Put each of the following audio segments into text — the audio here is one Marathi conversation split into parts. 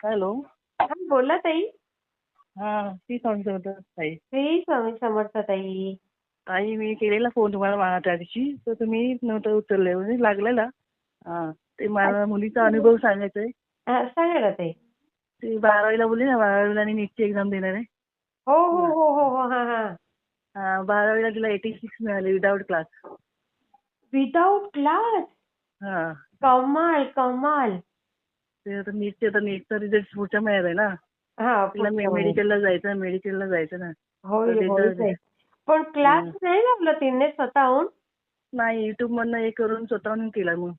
हॅलो. हा बोला ताई. हा ती सांगतो होतं ताई. श्री स्वामी समर्थ ताई. ताई मी केलेला फोन तुम्हाला मला त्या दिवशी तर तुम्ही नव्हतं उचलले म्हणजे लागलेला. हा ते मला मुलीचा अनुभव सांगायचा आहे सांगा ना ताई. ती बारावीला बोलली ना बारावीला आणि नीटची एक्झाम देणार आहे. हो हो हो हो हो हा हा. हा, बारावीला तिला एटी सिक्स मिळाले विदाऊट क्लास विदाउट क्लास हा. कमाल कमाल. ते आता नीटचे आता नीटचा रिझल्ट पुढच्या महिन्यात आहे ना. हा तिला. मेडिकलला जायचं मेडिकलला जायचं ना. होईल तर होईल तिचं- ताई. पण क्लास. नाही लावला तिने स्वतःहून? नाही युट्यूब मधनं हे करून स्वतःहून केला मग.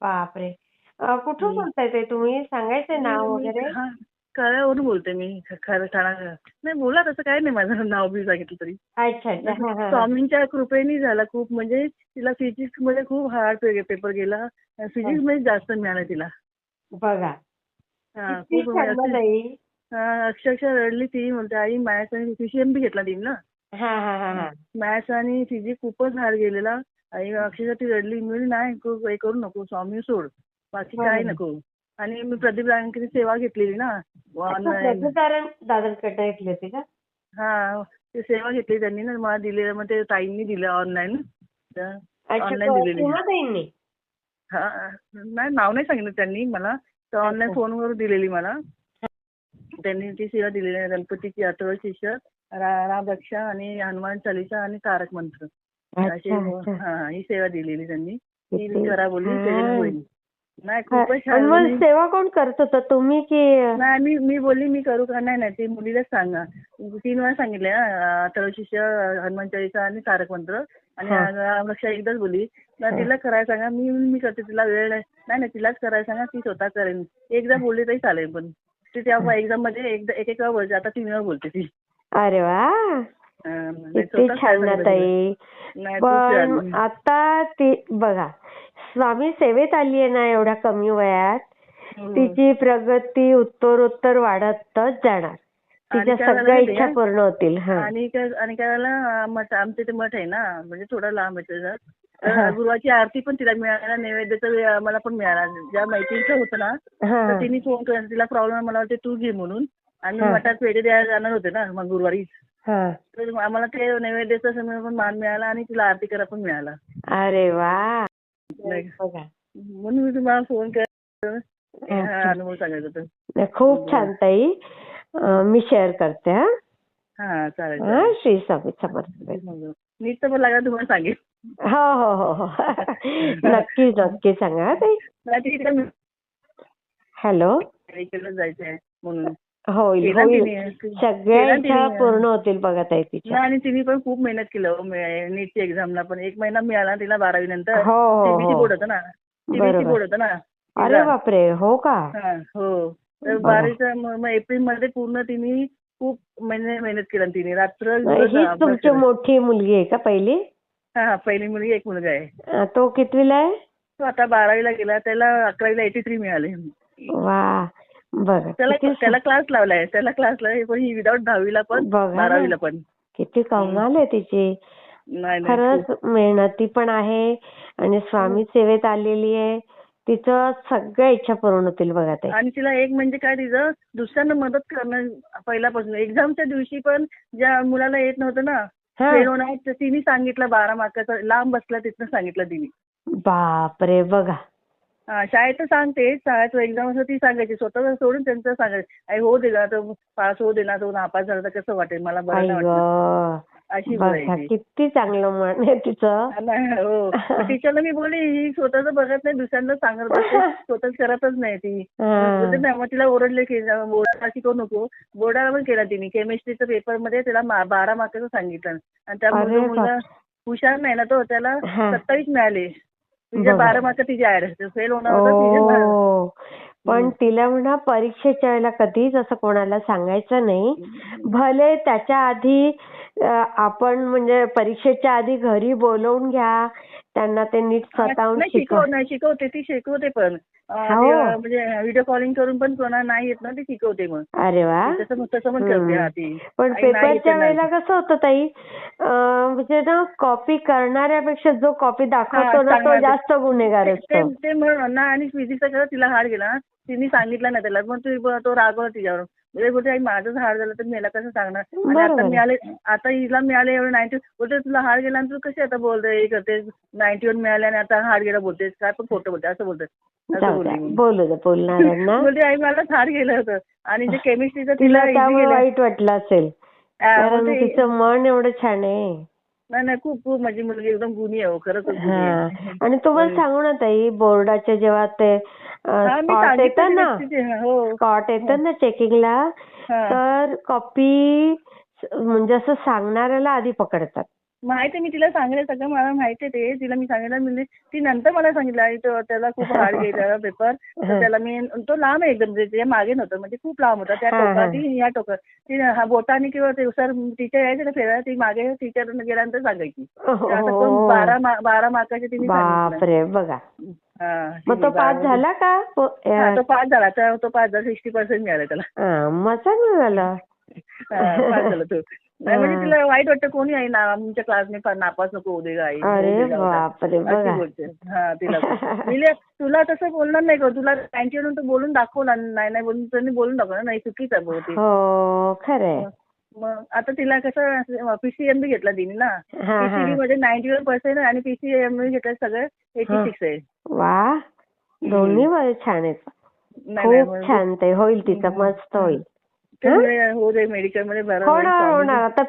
बापरे. अं, कुठून. बोलताय ताई तुम्ही? सांगायचं नाव वगैरे? हा कळ्यावरून बोलते मी खरं ठाणा नाही बोला तसं काय नाही माझं नाव बी सांगितलं तरी. अच्छा अच्छा. हा, हा, हा. स्वामींच्या कृपेने झाला खूप म्हणजे तिला फिजिक्समध्ये खूप हार्ड पेपर गेला. फिजिक्समध्ये जास्त मिळालं तिला. बघा. हा, किती खूप म्हणजे ताई हा, अक्षरशः रडली ती म्हणते आई मॅथ्स आणि पीसीएम बी घेतला तिने ना. हा हा हा हा. मॅथ्स आणि फिजिक्स खूपच हार्ड गेलेला. आणि अक्षरशः ती रडली. मी म्हणली, नाही खूप हे करू नको स्वामी सोड. बाकी काय हम्म. नको. आणि मी प्रदीप रांगेची सेवा घेतलेली ना. ऑनलाईन प्रतिकारण दादरकडे घेतली होती का? हा ते सेवा घेतली त्यांनी ना. मला दिलेलं मग ते ताईंनी दिलं ऑनलाईन अच्छा ऑनलाईन दिलेली. ताईंनी? हा नाही नाव नाही सांगितलं त्यांनी मला. तर ऑनलाईन. फोनवर दिलेली मला. त्यांनी ती सेवा दिलेली आहे गणपतीची अथर्व शिष्य रा- राम रक्षा आणि हनुमान चालिसा आणि तारक मंत्र. अशी हा ही सेवा दिलेली त्यांनी. ती करा बोलली होईल नाही खूपच आणि मग सेवा कोण करत होतं? तुम्ही की नाही मी मी बोलली मी करू का? नाही नाही ते मुलीलाच सांगा. तीन वेळा सांगितले ना अथर्व शिष्य हनुमान चालिसा आणि तारक मंत्र. आणि हा. एकदाच बोलली. तर. तिला करायला सांगा मी मी करते तिला वेळ नाही. नाही नाही तिलाच करायला सांगा ती स्वतः करेन. एकदा बोलली तरी चालेल पण ती तेव्हा एक्झाममध्ये एकदा एक एक वेळा बोलते आता तीन वेळा बोलते ती. अरे वा! म्हणजे किती स्वतःच छान ना सांगितलं ताई. तिला. नाही, खूप छान. आता ती बघा स्वामी सेवेत आली आहे ना एवढ्या कमी वयात. तिची प्रगती उत्तरोत्तर वाढतच जाणार. तिच्या सगळ्या? इच्छा पूर्ण होतील हा. आणि काय आणि काय झालं मठ आमचं ते मठ आहे ना म्हणजे थोडा लांब आहे गुरुवाची आरती पण तिला मिळाला नैवेद्याचा मला पण मिळाला. ज्या मैत्रिणीचं होतं ना तर तिने फोन केला. तिला प्रॉब्लेम मला वाटते तू घे म्हणून. आणि. मठात पेढे द्यायला जाणार होते ना मग गुरुवारी हा. तर आम्हाला ते नैवेद्याचा पण मान मिळाला आणि तिला आरती करा पण मिळाला. अरे वा! म्हणून मी तुम्हाला फोन केला हा. अनुभव सांगायचा होता. खूप छान ताई. मी शेअर करते हा. हा चालेल हा. श्री स्वामी समर्थ. नीट तर पण लागला तुम्हाला सांगेल हो हो हो हो. नक्की नक्की सांगा हा ताई. हॅलो. मेडिकलला जायचं आहे म्हणून. होईल होईल. सगळ्या इच्छा. पूर्ण होतील बघा ताई तिच्या. आणि तिने पण खूप मेहनत केलं हो नीटची एक्झामला पण. एक महिना मिळाला तिला बारावी नंतर. हो हो सीबीसी हो. बोर्ड होतं ना. सीबीसी. बोर्ड होतं ना. अरे. बापरे हो का? हा, हो. तर. बारावीचा एप्रिलमध्ये पूर्ण तिने खूप महिने मेहनत केली तिने. रात्र तुमची. मोठी मुलगी आहे का पहिली? हा हा पहिली मुलगी एक मुलगा आहे. तो कितवीला आहे? तो आता बारावीला गेला. त्याला अकरावीला एटी थ्री मिळाले. वा. त्याला क्लास लावलाय त्याला क्लास लावलाय पण ही विदाऊट दहावीला पण. बारावीला पण. किती कमाल आहे तिची. खरंच मेहनती पण आहे आणि स्वामी सेवेत आलेली आहे. तिचं सगळ्या इच्छा पूर्ण होतील बघा ताई. आणि तिला एक म्हणजे काय तिचं दुसऱ्यांना मदत करणं पहिल्यापासून. एक्झामच्या दिवशी पण ज्या मुलाला येत नव्हतं ना तिने सांगितलं बारा मार्काचं लांब बसला तिथनं सांगितलं तिने. बापरे बघा. हा, शाळेत तर सांगते शाळेत एक्झाम असं ती सांगायची स्वतः सोडून त्यांचं सांगायचं. आई हो दे ना तो पास हो दे ना तो नापास झाला तर कसं वाटेल? मला बरं नाही अशी बघा बोलायची. किती चांगलं मन आहे तिचं. नाही, हो. टीचरला मी बोलली ही स्वतःच बघत नाही दुसऱ्यांना सांगत बसते. स्वतःच करतच नाही ती. हा. बोलते नाही मग तिला ओरडले की बोर्डाला शिकवू नको. बोर्डाला पण केला तिने. केमिस्ट्रीच्या पेपरमध्ये त्याला मा- बारा मार्काचं सांगितलं. आणि त्यामुळे अरे तो मुलगा हुशार नाही ना तो त्याला हा. सत्तावीस मिळाले. बघा. बारा मार्क तिचे ऍड फेल होणार होता तिचे पण. तिला म्हणा परीक्षेच्या वेळेला कधीच असं कोणाला सांगायचं नाही भले त्याच्या आधी आपण म्हणजे परीक्षेच्या आधी घरी बोलवून घ्या त्यांना ते नीट स्वतःहून शिकवते ती शिकवते पण म्हणजे व्हिडिओ कॉलिंग करून पण कोणा नाही येत ना ते शिकवते मग. अरे वा. तसं तसं पण करते हा ती पण पेपरच्या ना. वेळेला कसं होतं ताई म्हणजे ना कॉपी करणाऱ्यापेक्षा जो कॉपी दाखवतो ना तो जास्त गुन्हेगार असतो. ते म्हणून ना आणि फिजिक्सचा कसं तिला हार गेला तिने सांगितलं नाही त्याला पण ती- तो रागवला तिच्यावर. म्हणजे बोलते आई माझंच हार झालं तर मी याला कसं सांगणार? आता. मिळाले आता हिला मिळाले एवढे नाईन्टी बोलते तुला हार गेला तू कशी आता बोलते हे करते नाईन्टी वन मिळाले आणि आता हार गेला बोलतेस काय पण खोटं बोलते असं बोलते. बोलते आई मला हार गेलं होतं. आणि जे केमिस्ट्रीचं तिला वाईट वाटलं असेल. तिचं मन एवढं छान आहे. नाही नाही खूप खूप माझी मुलगी एकदम गुणी आहे हो, खरंच गुणी हा आहे. आणि तुम्हाला सांगू ना ताई बोर्डाचे जेव्हा ते हा, मी स्पॉट येतं सांगितलं ना तिला तिचे, हो स्पॉट येतं ना चेकिंगला हा. तर कॉपी म्हणजे असं सांगणाऱ्याला आधी पकडतात माहिती आहे, मी तिला सांगितलं सगळं मला माहिती आहे ते. तिला मी सांगितलं म्हणजे ती नंतर मला सांगितलं आई तो त्याला खूप हार्ड गेला पेपर तर त्याला मी तो लांब आहे एकदम त्याच्यामागे नव्हतं म्हणजे खूप लांब होता. त्या. टोकात ती या टोकात ती हा बोटाने किंवा ते सर टीचर यायचे ना फिरायला ती मागे टीचर गेल्यानंतर सांगायची. तर असं करून बारा मा- बारा मार्काचे तिने सांगितलं. बापरे बघा. हा, मग तो तिने पास बारा- झाला का? प- हा, तो पास झाला. तर तो पास झाला सिक्स्टी पर्सेंट मिळाले त्याला. हा, मग चांगलं झालं. हा, पास झाला तो. नाही म्हणजे हा. तिला वाईट वाटतं कोणी आई ना आमच्या क्लासने नापास नको होऊ दे ग आई हा तिला. तिला तसं बोलणार नाही का तुला म्हणून तो बोलून दाखवला नाही नाही बोलून त्यांनी बोलून दाखवलं नाही चुकीचं आहे बहुतेक. हो खरंय. मग आता तिला कसं पीसीएम बी घेतला तिने ना. हा हा. पीसीबी मध्ये नाईन्टी वन पर्सेंट आणि पीसीएम घेतलं सगळं एटी हा. सिक्स आहे. वा. दोन्ही छान आहेत खूप म्हणजे- छान ते होईल तिचं. मस्त होईल. त्यामुळे हो दे मेडिकलमध्ये बरं होईल. होणार स्वामी- आता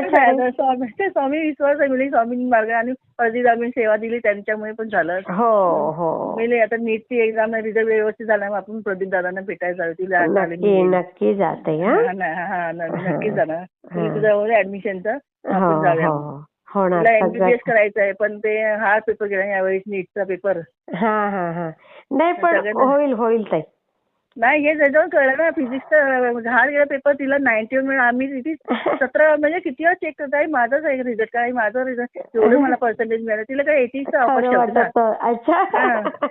विश्वास आहे. स्वामी ते स्वामी विश्वास आहे स्वामी मार्ग आणि परदीदामी सेवा दिली त्यांच्यामुळे पण झालं. हो हो. मेले आता नीटची एक्झाम रिझल्ट व्यवस्थित झाला आपण प्रदीप दादांना भेटायला तिला नक्की. नक्की जाते हा? हा ना, हा ना, नक्कीच जाणार. हा. मी तुझं ऍडमिशनचं हो जाऊया. हो. तुला एमबीबीएस करायचं आहे पण ते हा पेपर गेला यावेळेस नीटचा पेपर हा हा हा. नाही पण होईल होईल ताई. नाही हे त्याच्यावर कळलं ना फिजिक्सचा हा गेला पेपर तिला नाईन्टी वन मिळाला आम्ही किती सतरा म्हणजे किती वेळा चेक करत आहे माझाच आहे रिझल्ट काय माझा रिझल्ट एवढं मला पर्सेंटेज मिळालं तिला काय एटीचं अपेक्षा होती ना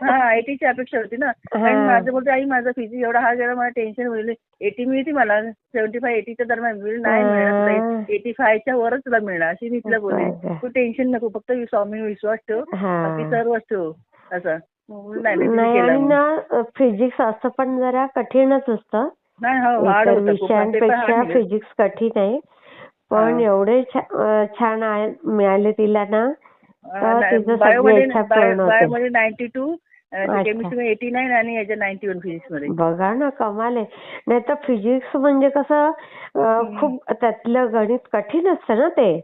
हा हा एटीची अपेक्षा होती ना. आणि माझं बोलते आई माझा फिजिक्स एवढा हा गेला मला टेन्शन होईल एटी मिळते मला सेव्हन्टी फाय एटीच्या दरम्यान मिळेल नाही. मिळणार एटी फायच्या वरच तुला मिळणार अशी मी तिला बोलले. तू टेन्शन नको फक्त स्वामी विश्वास ठेव. बाकी सर्वच ठेव असं नाही आणि. ना फिजिक्स असं पण जरा कठीणच असतं. नाही हो इतर hard विषयांपेक्षा. फिजिक्स कठीण आहे. पण. एवढे छान मिळाले तिला ना तर तिचं सगळी इच्छा पूर्ण होते. एटी नाईन आणि वन बघा ना कमाल आहे. नाही तर फिजिक्स म्हणजे कसं खूप त्यातलं गणित कठीण असतं ना ते.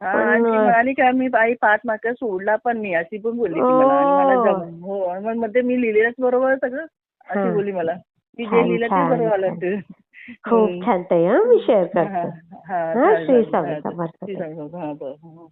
आणि काय मी आई पाच मार्क सोडला पण मी अशी पण बोलली ती मला आणि मला ओ. जम- हो आणि मग मध्ये मी लिहिलेलंच बरोबर सगळं अशी हा. बोलली मला की जे लिहिलं ते बरोबर आलं. ते खूप. छान ताई हा मी शेअर हा, करते हा, हा, चालेल, श्री. स्वामी हा, समर्थ. श्री स्वामी समर्थ. हा, बरं.